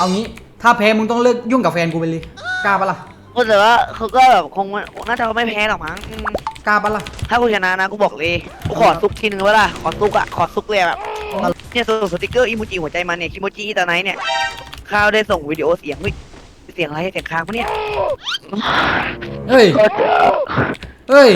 เอางี้ ถ้าแพ้มึงต้องเลิกยุ่งกับแฟนกูไปเลย กล้าปะล่ะ ก็แต่ว่าเขาก็แบบคงน่าจะไม่แพ้หรอกมั้งอืมกล้าปะล่ะ ถ้ากูชนะนะกูบอกเลยกูขอซุกทีนึงว่าล่ะขอซุกอะขอซุกเลยแบบเนี่ยส่งสติกเกอร์อีโมจิหัวใจมันเนี่ยคิโมจิอีตาไนท์เนี่ยข้าวได้ส่งวิดีโอเสียงเฮ้ยเสียงอะไรเสียงค้างปะเนี่ยเฮ้ยเฮ้ย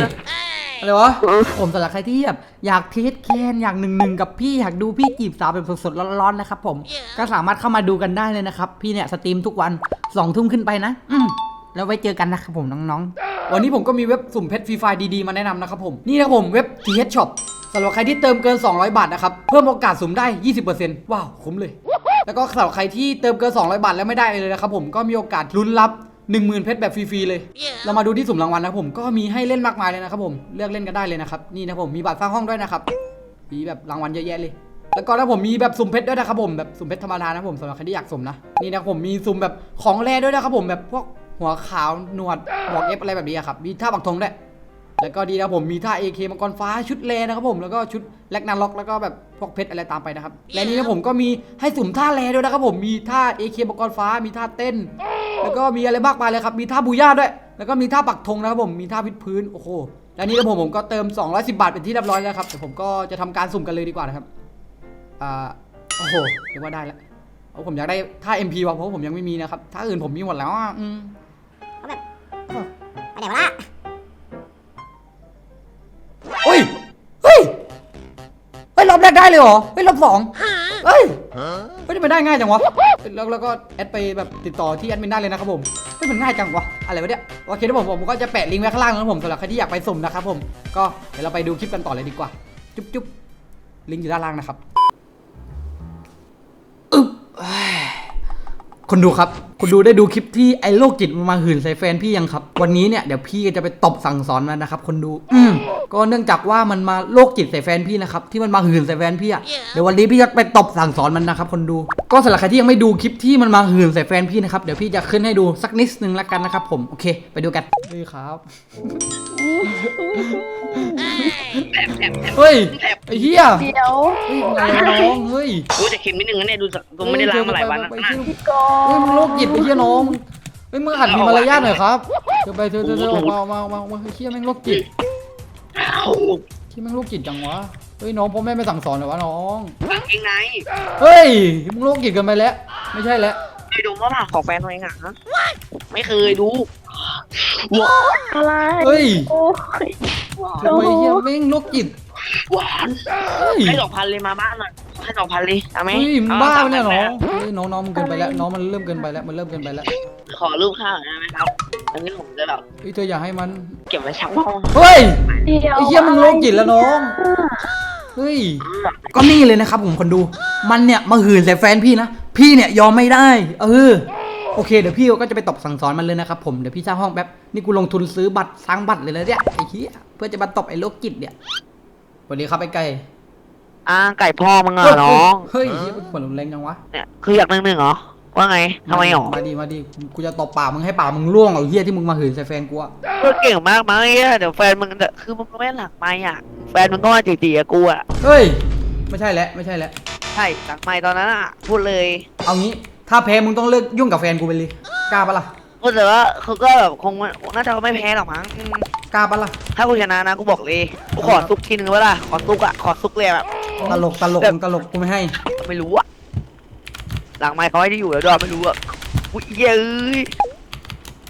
อะไรวะผมสำหรับใครที่แบบอยากเทสแคนอยากหนึ่งหนึ่งกับพี่อยากดูพี่จีบสาวแบบสดๆร้อนๆนะครับผมก็สามารถเข้ามาดูกันได้เลยนะครับ พี่เนี่ยสตรีมทุกวันสองทุ่มขึ้นไปนะ อืมแล้วไว้เจอกันนะครับผมน้องๆ วันนี้ผมก็มีเว็บสุ่มเพชรฟรีไฟล์ดีๆมาแนะนำนะครับผม นี่นะครับผมเว็บ TH Shop สำหรับใครที่เติมเกิน 200 บาทนะครับ เพิ่มโอกาสสุ่มได้ 20%ว้าว คุ้มเลย แล้วก็สำหรับใครที่เติมเกิน 200 บาทแล้วไม่ได้เลยนะครับผมก็มีโอกาสลุ้นรับ 10,000เพชรแบบฟรีๆเลย เรามาดูที่สุ่มรางวัลนะครับผมก็มีให้เล่นมากมายเลยนะครับผมเลือกเล่นกันได้เลยนะครับนี่นะครับผมมีบัตรสร้างห้องด้วยนะครับมีแบบรางวัลเยอะแยะเลย แล้วก็ถ้าผมมีแบบสุ่มเพชรด้วยนะครับผมแบบสุ่มเพชรธรรมดานะครับผมสำหรับใครที่อยากสุ่มนะนี่นะครับผมมีสุ่มแบบของแร่ด้วยนะครับผมแบบพวกหัวขาวหนวดหมวกเอฟอะไรแบบนี้อะครับมีท่าปักธงด้วย แล้วก็ดีนะครับผมมีท่า AK มังกรฟ้าชุดเลนะครับผมแล้วก็ชุดแลกนาล็อกแล้วก็แบบพวกเพชรอะไรตามไปนะครับและนี่นะผมก็มีให้สุ่มท่าแลด้วยนะครับผมมีท่า AK มังกรฟ้ามีท่าเต้น แล้วก็มีอะไรมากมายเลยครับมีท่าบูย่าด้วย แล้วก็มีท่าปักธงนะครับผมมีท่าวิดพื้นโอ้โหและนี่นะผมผมก็เติม 210 บาทเป็นที่เรียบร้อยแล้วครับเดี๋ยวผมก็จะทำการสุ่มกันเลยดีกว่านะครับอ่าโอ้โหเรียกว่าได้แล้วเอาผมอยากได้ท่า MP ว่ะเพราะผมยังไม่มีนะครับท่าอื่นผมมีหมดแล้วอะอืมไปไหนวะล่ะ อบแรกได้เลยเหรอเฮ้ยรอบสองเฮ้ยเฮ้ยทำไมได้ง่ายจังวะแล้วแล้วก็แอดไปแบบติดต่อที่แอดมินได้เลยนะครับผมเฮ้ยมันง่ายจังวะอะไรวะเนี่ยโอเคนะผมผมก็จะแปะลิงก์ไว้ข้างล่างนะครับผมสำหรับใครที่อยากไปสุ่มนะครับผมก็เดี๋ยวเราไปดูคลิปกันต่อเลยดีกว่า จุ๊บจุ๊บลิงก์อยู่ด้านล่างนะครับอึ๊บเอ้ย คนดูครับ คุณดูได้ดูคลิปที่ไอ้โรคจิตมันมาหื่นใส่แฟนพี่ยังครับ วันนี้เนี่ยเดี๋ยวพี่จะไปตบสั่งสอนมันนะครับ คนดู อืมก็เนื่องจากว่ามันมาโรคจิตใส่แฟนพี่นะครับที่มันมาหื่นใส่แฟนพี่อะเดี๋ยววันนี้พี่จะไปตบสั่งสอนมันนะครับ คนดู ก็สำหรับใครที่ยังไม่ดูคลิปที่มันมาหื่นใส่แฟนพี่นะครับเดี๋ยวพี่จะขึ้นให้ดูสักนิดนึงละกันนะครับผมโอเค ไปดูกันนี่ครับ เฮ้ยไอ้เหี้ยเดี๋ยวเฮ้ยอะไรวะน้องเฮ้ยรู้จะเค็มนิดนึงนะเนี่ยดูสักกูไม่ได้ล้างมาหลายวันไปนะไปไปพี่กอเฮ้ยมึงโรคจิตไปเฮียน้องเฮ้ยมึงหัดมีมารยาทหน่อยครับเธอไปเธอเธอเธอออกมาออกมาออกมาออกมาเฮ้ยเฮียแม่งโรคจิตเฮียแม่งโรคจิตจังวะเฮ้ยน้องพ่อแม่ไม่สั่งสอนเหรอวะน้องเองไงเฮ้ยมึงโรคจิตเกันไปแล้วไม่ใช่แล้ว เคยดูว่าผักของแฟนตัวเองอะฮะไม่เคยดู อะไรเฮ้ยโอ้ยทำไมเฮียแม่งโรคจิตหวานเฮ้ยให้สองพันเลยมาบ้านหน่อยให้สองพันเลยเอาไหมเฮ้ยมึงบ้าปะเนี่ยน้องอาเฮ้ยน้องน้องมึงเกินไปแล้วน้องมันเริ่มเกินไปแล้วมันเริ่มเกินไปแล้วขอรูปข้าวหน่อยได้ไหมครับอันนี้ผมจะแบบเฮ้ยเธออย่าให้มันเก็บไว้ชักห้องเฮ้ยเดี๋ยวไอ้เฮียมึงโรคจิตแล้วน้องเฮ้ยก็นี่เลยนะครับผมคนดู มันเนี่ยมาหื่นใส่แฟนพี่นะพี่เนี่ยยอมไม่ได้ เออ โอเคเดี๋ยวพี่ก็จะไปตบสั่งสอนมันเลยนะครับผมเดี๋ยวพี่สร้างห้องแป๊บนี่กูลงทุนซื้อบัตรสร้างบัตรเลยนะเนี่ยไอ้เหี้ยเพื่อจะมาตบไอ้โรคจิตเนี่ยสวัสดีครับไอ้ไก่อ่าไก่พ่อมึงอะน้องเฮ้ยเฮ้ยเป็นคนรุนแรงจังวะเนี่ยคืออยากหนึ่งหนึ่งเหรอว่าไงทำไมหรอมาดีมาดีกูจะตบปากมึงให้ปากมึงร่วงเอาเหี้ยที่มึงมาหื่นใส่แฟนกูอะก็เก่งมากมั้งไอ้เหี้ยเดี๋ยวแฟนมึงจะคือมึงก็ไม่หลักไม่อะแฟนมึงก็มาจีๆกับกูอะเฮ้ยไม่ใช่แล้วไม่ใช่แล้วใช่หลังไม่ตอนนั้นอะพูดเลย เอางี้ ถ้าแพ้มึงต้องเลิกยุ่งกับแฟนกูไปเลยกล้าปะล่ะก็แต่ว่าเขาก็แบบคงน่าจะไม่แพ้หรอกมั้งอืมกล้าปะล่ะถ้ากูชนะนะกูบอกเลยกูขอซุกทีนึงว่าล่ะขอซุกอะขอซุกเลยแบบตลกตลกมึงตลกกูไม่ให้ ไม่รู้อะหลังไม่เขาให้ที่อยู่แล้วด้วยไม่รู้อะอุ้ยเย้ย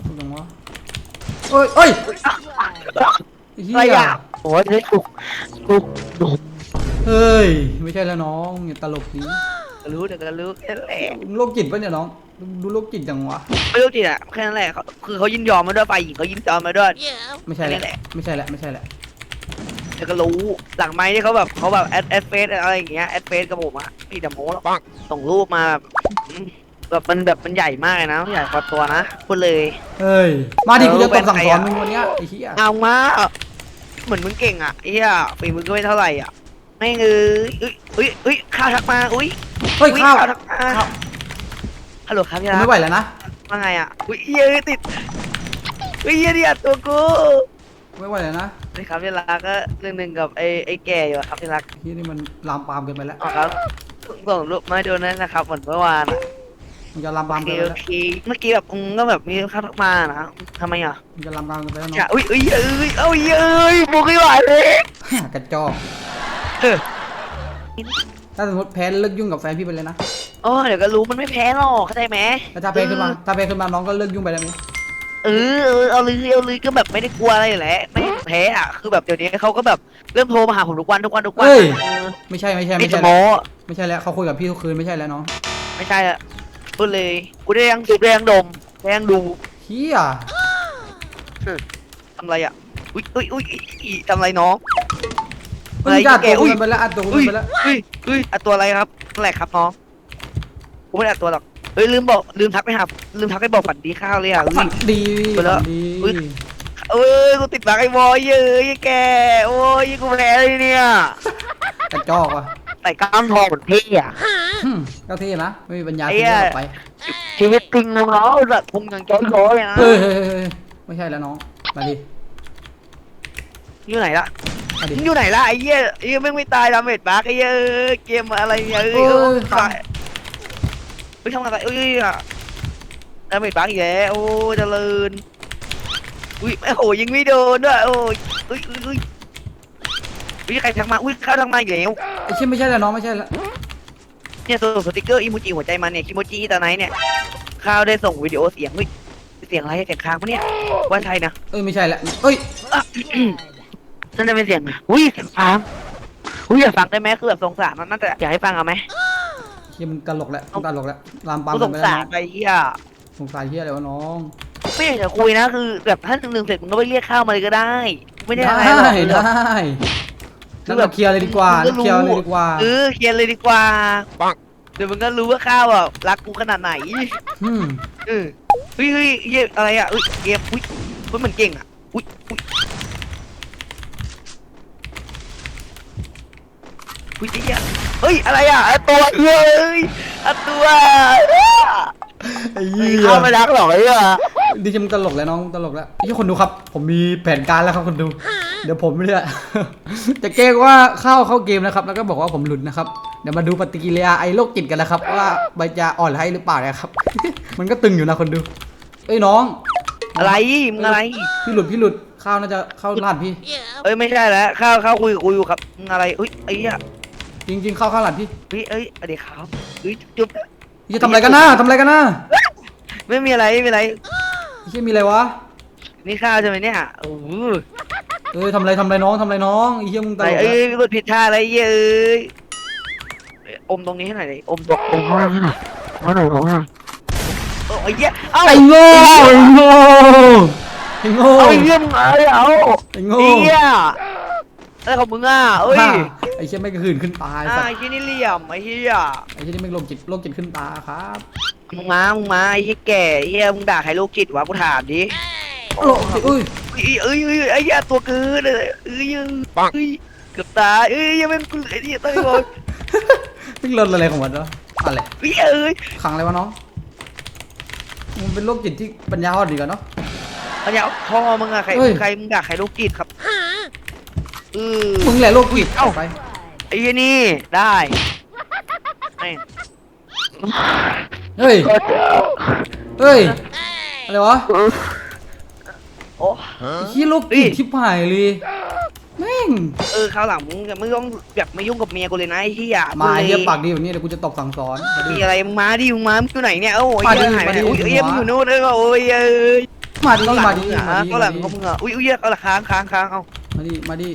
พูดจังวะเอ้ยเอ้ยไอ้เหี้อะไรยอะโอ้ยเฮ้ยกูกูดูเฮ้ย ไม่ใช่แล้วน้องอย่าตลกนี้ รู้เดี๋ยวก็รู้แค่นั้นแหละมึงโรคจิตปะเนี่ยน้องดูโรคจิตจังวะ ไม่รู้จริงอะแค่นั้นแหละเขาคือเขายินยอมมาด้วยฝ่ายหญิงเขายินยอมมาด้วย ไม่ใช่แล้วนี่แหละ ไม่ใช่แล้วไม่ใช่แล้วเดี๋ยวก็รู้หลังไม้ที่เขาแบบเขาแบบแอดแอดเฟซอะไรอย่างเงี้ยแอดเฟซกับผมอะพี่จะโม้หรอกส่งรูปมาแบบอืมแบบมันแบบมันใหญ่มากเลยนะใหญ่กว่าตัวนะพูดเลย เฮ้ย มาดิเออกูจะตบสั่งสอนเป็นใครอะมึงวันเนี้ยไอ้เหี้ยเอามาเหมือนมึงเก่งอะไอ้เหี้ยฝีมือก็ไม่เท่าไหร่อะไม่งเอ้ยอุ้ยอุ้ยอุ้ยข้าวทักมาอุ้ย เฮ้ยข้าวทักมาข้าวฮัลโหลครับพี่กูรัไม่กไหวแล้วนะว่าไงอะอุ้ยเหี้ยติดอุ้ยเหี้ยเดียดตัวกูกูไม่ไหวแล้วนะนี่ครับพี่รักก็เรื่องหนึ่งกับไอ้ไอ้แก่อยู่อะครับพี่รักไอ้เหี้ยนี่มันลามปามเกินไปแล้ว อ๋อครับส่งรูปมาให้ดูนั่นนะครับเหมือนเมื่อวานอะมึงจะลามปามโอเคเกินไปโอแล้วเคเมื่อกี้แบบมึงก็แบบมีข้าทักมานะทำไมอะมึงจะลามปามเกินไปแล้วน้องจะอุ้ยเอ้ยเอ้ยเอ้ยเอ้ยบุกไม่ไหวเลย กระจอก เออ ถ้าสมมติแพ้เลิกยุ่งกับแฟนพี่ไปเลยนะโอ้เดี๋ยวก็รู้มันไม่แพ้หรอกเข้าใจไหมแล้วถ้าแพ้ขึ้นมาถ้าแพ้ขึ้นมาน้องก็เลิกยุ่งไปแล้วไหมเออเออเอาเลยเอาเลยก็แบบไม่ได้กลัวอะไรอยู่แล้วไม่แพ้อะคือแบบเดี๋ยวนี้เขาก็แบบเริ่มโทรมาหาผมทุกวันทุกวันทุกวันเฮ้ยเออไม่ใใช่ไม่ใช่ไม่ไม่จะใช่โม้แล้วไม่ใช่แล้วเขาคุยกับพี่ทุกคืนไม่ใช่แล้วน้องไม่ใช่อะพูดเลยกูได้ยังสูบได้ยังดมได้ยังดูเฮียทำอะไรอะอุ้ยอุ้ยอุ้ยอุ๊ยทำอะไรน้อง มึงจะอัดแกตัวกูอุ้ยกันไปแล้วอัดตัวกูอุ้ยไปแล้วอุ้ยอุ้ยอัดตัวอะไรครับอะไรครับน้องกูไม่ได้อัดตัวหรอกเฮ้ยลืมบอกลืมทักไปหาลืมทักไปบอกฝันดีข้าวเลยอะฝันดีไปแล้วฝันดีอุ๊ย เอ้ยกูติดบักไอ้บอยเย้ยแกโอ้ยกูแพ้เลยเนี่ยกระจอกว่ะใส่กล้ามทองเหมือนพี่อะ หึ่มก็เท่นะไม่มีปัญญาไอ้ที่เหี้ยจะออกไปชีวิตจริงมึงเนาะแบบพุงอย่างจ้อยโอยนะเฮ้ยเฮ้ยเฮ้ยเฮ้ยไม่ใช่แล้วน้องมาดิอยู่ไหนล่ะ มาดิมึงอยู่ไหนล่ะไอ้เหี้ยไอ้เหี้ยแม่งไม่ตายดาเมจบักไอ้เหี้ยเอ้ยเกมอะไรเนี่ยเอ้ยเอ้ยเอ้ยฟังเฮ้ยทำอะไรเอ้ยอะดาเมจบักอีกแล้วโอ้ยเจริญอุ้ยโอ้โหยิงไม่โดนด้วยโอ้ยอุ้ยอุ้ยอุ้ยอุ้ยใครทักมาอุ้ยเข้าทักมาอีกแล้วไอ้เชี่ยไม่ใช่แล้วน้องไม่ใช่แล้วเนี่ยส่งสติกเกอร์อีโมจิหัวใจมาเนี่ยคิโมจิตาไนเนี่ยข้าวได้ส่งวิดีโอเสียงเฮ้ยเสียงอะไรเสียงค้างปะเนี่ยว่าใช่นะเอ้ยไม่ใช่แล้วเอ้ย อะ นั่นจะเป็นเสียงอะไรอุ้ยเสียงค้างอุ้ยอยากฟังได้ไหมคือแบบสงสารมันน่าจะอยากให้ฟังเอาไหมเฮียมึงตลกแล้วมึงตลกแล้วลามปามกูกัสนงไปแล้วสารน้องไปเฮียสงสารเฮียอะไรวะน้องไม่อยากจะคุยนะคือแบบถ้าหนึ่งหนึ่งเสร็จมึงก็ไปเรียกข้าวมาเลยก็ได้ ไม่ได้ได้อะไรหรอกได้นั่นเราเคลียร์เลยดีกว่ามึนั่งนก็เคลียร์เลยดีกว่าเออเคลียร์เลยดีกว่าเดี๋ยวมึงก็รู้ว่าข้าวอะรักกูขนาดไหนอืมเออเฮ้ยเฮ้ยเฮ้ยอะไรอะเฮ้ยเกมอุ้ยเฮ้ยมันเก่งอะอุ้ยอุ้ย อุ้ยไอ้เหี้ยเฮ้ยอะไรอะอะตัวเฮ้ยอะตัวไอ้เฮ้เหี้ยยเข้ามารักหรอกไอ้เหี้ยดิฉันตลกแล้วน้องตลกแล้วที่คนดูครับ ผมมีแผนการแล้วครับคนดู เดี๋ยวผมเนี่ยจะแกล้งว่าเข้าเข้าเกมนะครับ แล้วก็บอกว่าผมหลุดนะครับเดี๋ยวมาดูปฏิกิริยาไอ้โรคจิตกันนะครับ ว่ามันจะอ่อนให้หรือเปล่านะครับ มันก็ตึงอยู่นะคนดูเอ้ยน้อง อะไรมึงอะไร พี่หลุดพี่หลุดข้าวน่าจะเข้าลาดพี่ เอ้ยไม่ใช่แล้วข้าวข้าวคุยกับกูอยู่ครับมึงอะไรเอ้ยไอ้เหี้ย จริงๆเข้าข้าวลาดพี่เฮ้ยเอ้ยเดี๋ยวครับเฮ้ยจุ๊บพี่จะทำอะไรกันนะทำอะไรกันนะไม่มีอะไรไม่มีอะไรพี่มีอะไรวะนี่ข้าวใช่ไหมเนี่ยโอ้โหเอ้ยทำอะไรทำอะไรน้องทำอะไรน้องไอ้เหี้ยมึงตอะไรลกเอ้แล้วยกดผิดท่าอะไรเย้ยเอ้ยอมตรงนี้ให้หน่อยดิอมตรงอมข้างล่างให้หน่อยข้างหน่อยข้างล่างโอ้ยเหี้ยเอ้าไอ้โง่ไอ้โง่ไอ้โง่เอาไอ้เหี้ยมึงอะไรเอาไอ้โง่ไอ้เหี้ย อะไรของมึงอะเอ้ยฮ่าไอ้เชี่ยไม่งกระหืนขึ้นตาไอ้อ่าสัตไอ้ว์ที่นี่เหลี่ยมไอ้เหี้ยไอ้เชี่ยนี่ไม่งโรคจิตโรคจิตขึ้นตาครับมึงมามึงมาไอ้เหี้ยแก่ไอ้เหี้ยมึงด่าใครโรคจิตวะกูถามดิโรคจิตอุ้ยเอ้ยเอ้ยเอ้ยไอ้เหี้ยตัวเกินเลยเอ้ยปังเอ้ยเกือบตายเอ้ยยังไม่กูไอ้เหี้ยตายหมดมึงเลินอะไรของมันวะอะไรเอ้ยเอ้ยขังอะไรวะน้องมึงเป็นโรคจิตที่ปัญญาอ่อนดีกันเนาะอันเนี้ยพ่อมึงอะใครเอ้ย ใครมึงด่าใครโรคจิตครับเออมึงแหละโรคจิตเอ้าไปไอ้เหี้ยนี่ได้แม่งเฮ้ยเฮ้ยอะไรวะโอ้ไอ้ขี้ยโรคจิตชิบหายเลยแม่งเออคราวหลังมึงจะไม่ต้องแบบไม่ยุ่งกับเมียกูเลยนะไอ้เหี้ยมากูลเฮียปากดีแบบนี้เดี๋ยวกูจะตบสั่งสอนมาดิ มีอะไรมึงมาดิมึงมามึงอยู่ไหนเนี่ยโอ้ยมาดิเหี้ยหายไปไหนมาดิโอ้ยเหี้ยหัวมึงอยู่โน่นเลยว่ะโอ้ยเอ้ยมาดิข้าวหลัมางดิมึงอะมาดิข้าวหลังของมึงอะอุ้ยอุ้ยเหี้ยข้าวหลังค้างค้างค้างเอามาดิมาดิ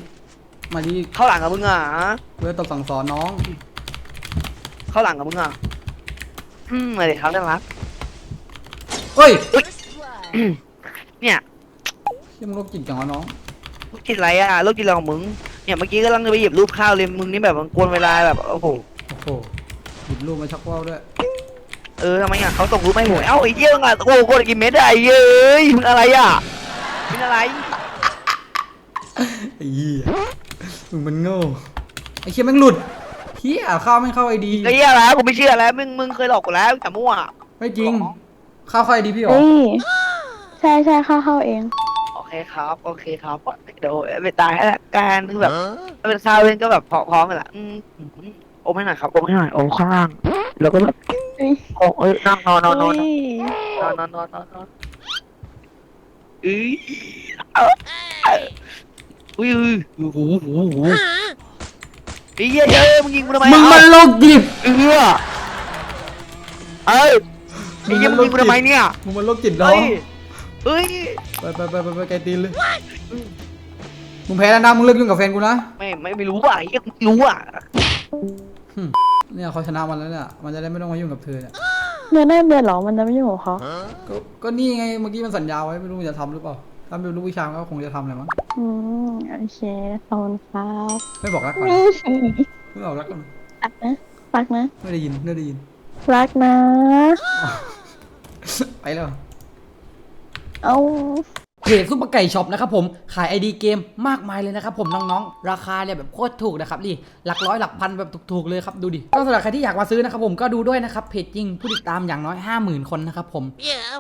มาดิข้าวหลังกับมึงอะกูจะตบสั่งสอนน้องข้าวหลังกับมึงอะอืมอะไรครับน่ารักเฮ้ยเนี่ยเชี่ยมึงโรคจิตจังวะน้องลูกจิตไรอะลูกจิตอะไรของมึงเนี่ยเมื่อกี้กำลังจะไปหยิบรูปข้าวเลยมึงนี่แบบมันกวนเวลาแบบโอ้โหโอ้โหหยิบลูกมาชักว่าวด้วยเออทำไมอะเขาส่งรูปไม่หวยเอ้าไอ้เหี้ยมึงอะโอ้โหกดกี่เม็ดอะไอ้เย้ยมึงอะไรอะมึงอะไรไอ้เหี้ย มึงมันโง่ไอ้เชี่ยแม่งหลุดเฮียข้าวแม่งเข้าไอดีไอ้เหี้ยแล้วกูไม่เชื่อแล้วมึงมึงเคยหลอกกูแล้วแต่มั่วไม่จริงข้าวเข้าไอดีพี่หรอเฮ้ยใช่ใช่เข้าเข้าเอง โอเคครับ โอเคครับเดี๋ยวไปตายให้ละกันคือแบบเป็นข้าวเล่นก็แบบพร้อมๆกันละอืมอมให้หน่อยครับอมให้หน่อยอมข้างล่างแล้วก็แบบเอ้ยโอ้เอ้ยนอนนอนนอนนอนเอ้ยนอนนอนนอนนอนนอนเอ้ยเอาเอาอุ้ยอุ้ยโอ้โหโอ้โหโอ้โหไอ้เหี้ยเฮ้ยมึงยิงกูทำไมมึงเอ้ามันโลกจิตเออเอ้ยไอ้เหี้ยมึงยิงกูทำไมเนี่ยมึงมันโลกจิตเหรอเฮ้ยเฮ้ยไปไปไปไปไปไกลตีนเลยมึงแพ้แล้วนะมึงเลิกยุ่งกับแฟนกูนะไม่ไม่ไม่รู้อะไอ้เหี้ยกูไม่รู้อะเนี่ยเขาชนะมันแล้วเนี่ยมันจะได้ไม่ต้องมายุ่งกับเธอเนี่ยเงินได้เดือนเหรอมันจะไม่ยุ่งกับเขาก็ก็นี่ไงเมื่อกี้มันสัญญาไว้ไม่รู้มันจะทำหรือเปล่า ถ้าไม่รู้วิชามันก็คงจะทำแหละมั้งอืมโอเคขอบคุณครับไม่บอกรักก่อนนี่ไม่บอกรักก่อนรักนะรักนะไม่ได้ยินไม่ได้ยิน รักนะ ไปแล้วเอาเพจซุปเปอร์ไก่ช็อปนะครับผมขายไอดีเกมมากมายเลยนะครับผมน้องๆ ราคาเนี่ยแบบโคตรถูกนะครับนี่หลักร้อยหลักพันแบบถูกๆเลยครับดูดิก็สำหรับใครที่อยากมาซื้อนะครับผมก็ดูด้วยนะครับเพจจริงผู้ติดตามอย่างน้อย 50,000 คนนะครับผม Yeah.